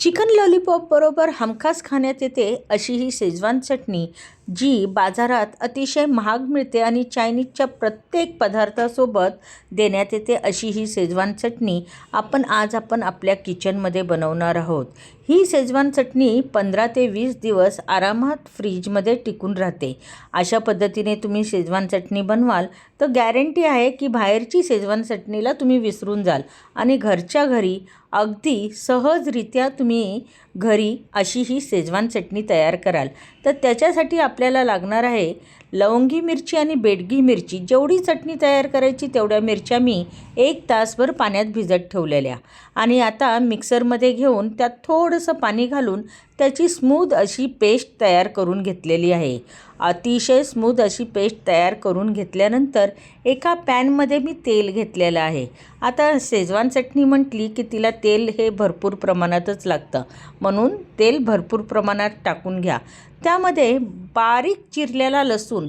Chicken lollipop बरोबर हमखास खाण्यात येते अशी ही शेजवान चटणी. जी बाजारात अतिशय महाग मिळते आणि चायनीजच्या प्रत्येक पदार्थासोबत देण्यात येते अशी ही शेजवान चटणी आपण आज आपण आपल्या किचनमध्ये बनवणार आहोत. ही शेजवान चटणी पंधरा ते वीस दिवस आरामात फ्रीजमध्ये टिकून राहते. अशा पद्धतीने तुम्ही शेजवान चटणी बनवाल तर गॅरंटी आहे की बाहेरची शेजवान चटणीला तुम्ही विसरून जाल आणि घरच्या घरी अगदी सहजरित्या तुम्ही घरी अशी ही शेजवान चटणी तयार कराल. तर त्याच्यासाठी आप आपल्याला लागणार आहे. लवंगी मिरची आणि बेडगी मिरची. जेवढी चटणी तयार करायची तेवढ्या मिरच्या मी एक तासभर पाण्यात भिजत ठेवलेल्या. आणि आता मिक्सरमध्ये घेऊन त्यात थोडंसं पाणी घालून त्याची स्मूद अशी पेस्ट तयार करून घेतलेली आहे. अतिशय स्मूद अशी पेस्ट तयार करून घेतल्यानंतर एका पॅनमध्ये मी तेल घेतलेलं आहे. आता शेजवान चटणी म्हटली की तिला तेल हे भरपूर प्रमाणातच लागतं. म्हणून तेल भरपूर प्रमाणात टाकून घ्या. त्यामध्ये बारीक चिरलेला लसूण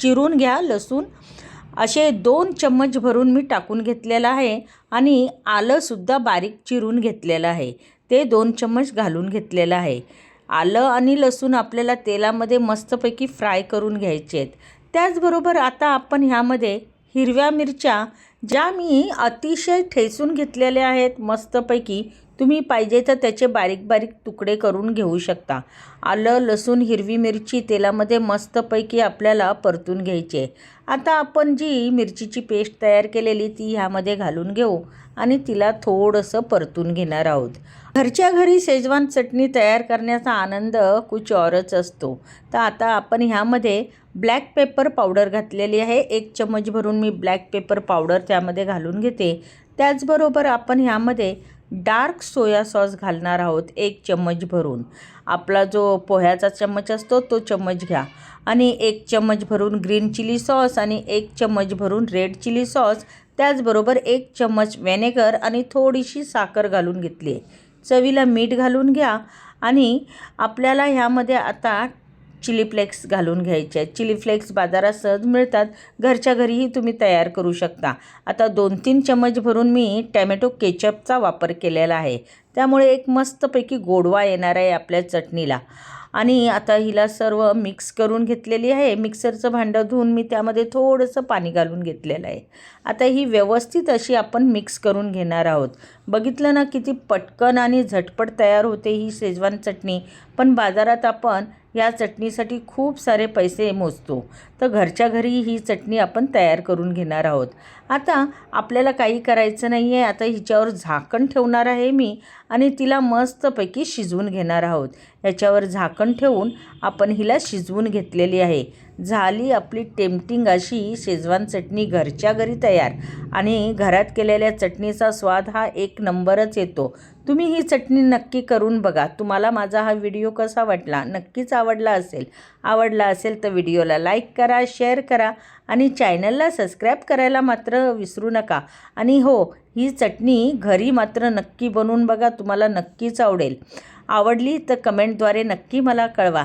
चिरून घ्या लसूण. असे दोन चम्मच भरून मी टाकून घेतलेलं आहे आणि आलंसुद्धा बारीक चिरून घेतलेलं आहे. ते दोन चम्मच घालून घेतलेलं आहे. आलं आणि लसूण आपल्याला तेलामध्ये मस्तपैकी फ्राय करून घ्यायचे आहेत. त्याचबरोबर आता आपण ह्यामध्ये हिरव्या मिरच्या ज्या मी अतिशय ठेचून घेतलेल्या आहेत मस्तपैकी तुम्ही पाहिजे तर त्याचे बारीक बारीक तुकडे करून घेऊ शकता. आलं लसूण हिरवी मिरची तेलामध्ये मस्तपैकी आपल्याला परतून घ्यायची आहे आता आपण जी मिरचीची पेस्ट तयार केलेली ती ह्यामध्ये घालून घेऊ. आणि तिला थोडंसं परतून घेणार आहोत. घरच्या घरी शेजवान चटणी तयार करण्याचा आनंद कुछ औरच असतो. तर आता आपण ह्यामध्ये ब्लॅक पेपर पावडर घातलेली आहे. एक चम्मच भरून मी ब्लॅक पेपर पावडर त्यामध्ये घालून घेते. त्याचबरोबर आपण ह्यामध्ये डार्क सोया सॉस घालणार आहोत एक चम्मच भरून. आपला जो पोह्याचा चम्मच असतो तो चम्मच घ्या. आणि एक चम्मच भरून ग्रीन चिली सॉस आणि एक चम्मच भरून रेड चिली सॉस त्याचबरोबर एक चम्मच व्हेनेगर आणि थोडीशी साखर घालून घेतली आहे. चवीला मीठ घालून घ्या. आणि आपल्याला ह्यामध्ये आता चिली फ्लेक्स घालून घ्यायचे आहेत. चिली फ्लेक्स बाजारात सहज मिळतात. घरच्या घरीही तुम्ही तयार करू शकता. आता दोन तीन चमच भरून मी टॅमॅटो केचपचा वापर केलेला आहे. त्यामुळे एक मस्तपैकी गोडवा येणार आहे आपल्या चटणीला. आणि आता हिला सर्व मिक्स करून घेतलेली आहे. मिक्सरचं भांडं धुवून मी त्यामध्ये थोडंसं पाणी घालून घेतलेलं आहे. आता ही व्यवस्थित अशी आपण मिक्स करून घेणार आहोत. बघितलं ना किती पटकन आणि झटपट तयार होते ही शेजवान चटणी. पण बाजारात आपण या चटणीसाठी खूप सारे पैसे मोजतो. तर घरच्या घरी ही चटणी आपण तयार करून घेणार आहोत. आता आपल्याला काही करायचं नाही आहे आता हिच्यावर झाकण ठेवणार आहे मी आणि तिला मस्तपैकी शिजवून घेणार आहोत. याच्यावर झाकण ठेवून आपण हिला शिजवून घेतलेली आहे. झाली आपली टेम्पटिंग अशी शेजवान चटणी घरच्या घरी तयार. आणि घरात केलेल्या चटणीचा स्वाद हा एक नंबरच येतो. तुम्ही ही चटणी नक्की करून बघा. तुम्हाला माझा हा व्हिडिओ कसा वाटला? नक्कीच आवडला असेल. आवडला असेल तर व्हिडिओला लाईक करा शेअर करा आणि चॅनलला सबस्क्राईब करायला मात्र विसरू नका. आणि हो ही चटणी घरी मात्र नक्की बनवून बघा. तुम्हाला नक्कीच आवडेल. आवडली तर कमेंटद्वारे नक्की मला कळवा.